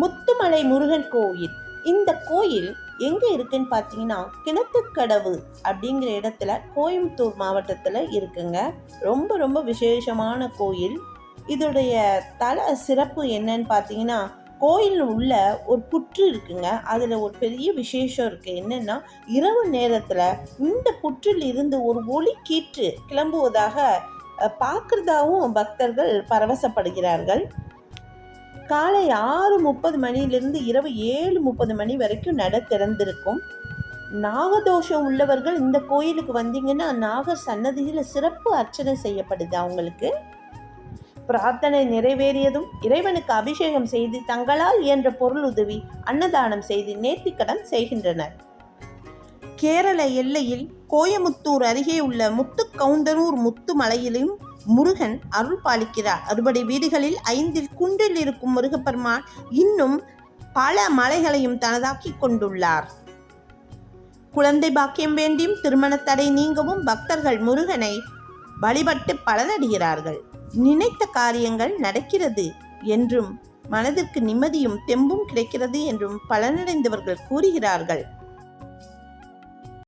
முத்துமலை முருகன் கோயில். இந்த கோயில் எங்கே இருக்குன்னு பார்த்தீங்கன்னா கிணத்துக்கடவு அப்படிங்கிற இடத்துல கோயம்புத்தூர் மாவட்டத்தில் இருக்குங்க. ரொம்ப ரொம்ப விசேஷமான கோயில். இதோடைய தல சிறப்பு என்னன்னு பார்த்தீங்கன்னா கோயில் உள்ள ஒரு புற்று இருக்குங்க. அதில் ஒரு பெரிய விசேஷம் இருக்குது என்னென்னா இரவு நேரத்தில் இந்த புற்றில் இருந்து ஒரு ஒளி கீற்று கிளம்புவதாக பார்க்குறதாவும் பக்தர்கள் பரவசப்படுகிறார்கள். காலை ஆறு முப்பது மணியிலிருந்து இரவு ஏழு முப்பது மணி வரைக்கும் நட திறந்திருக்கும். நாகதோஷம் உள்ளவர்கள் இந்த கோயிலுக்கு வந்தீங்கன்னா நாகர் சன்னதியில் சிறப்பு அர்ச்சனை செய்யப்படுது அவங்களுக்கு. பிரார்த்தனை நிறைவேறியதும் இறைவனுக்கு அபிஷேகம் செய்து தங்களால் இயன்ற பொருள் உதவி அன்னதானம் செய்து நேர்த்திக்கடன் செய்கின்றனர். கேரள எல்லையில் கோயமுத்தூர் அருகே உள்ள முத்துக்கவுந்தனூர் முத்து மலையிலும் முருகன் அருள் பாலிக்கிறார். அறுபடை வீடுகளில் ஐந்தில் குன்றில் இருக்கும் முருகப்பெருமான் இன்னும் பல மலைகளையும் தனதாக்கிக் கொண்டுள்ளார். குழந்தை பாக்கியம் வேண்டியும் திருமண தடை நீங்கவும் பக்தர்கள் முருகனை வழிபட்டு பலனடைகிறார்கள். நினைத்த காரியங்கள் நடக்கிறது என்றும் மனதிற்கு நிம்மதியும் தெம்பும் கிடைக்கிறது என்றும் பலனடைந்தவர்கள் கூறுகிறார்கள்.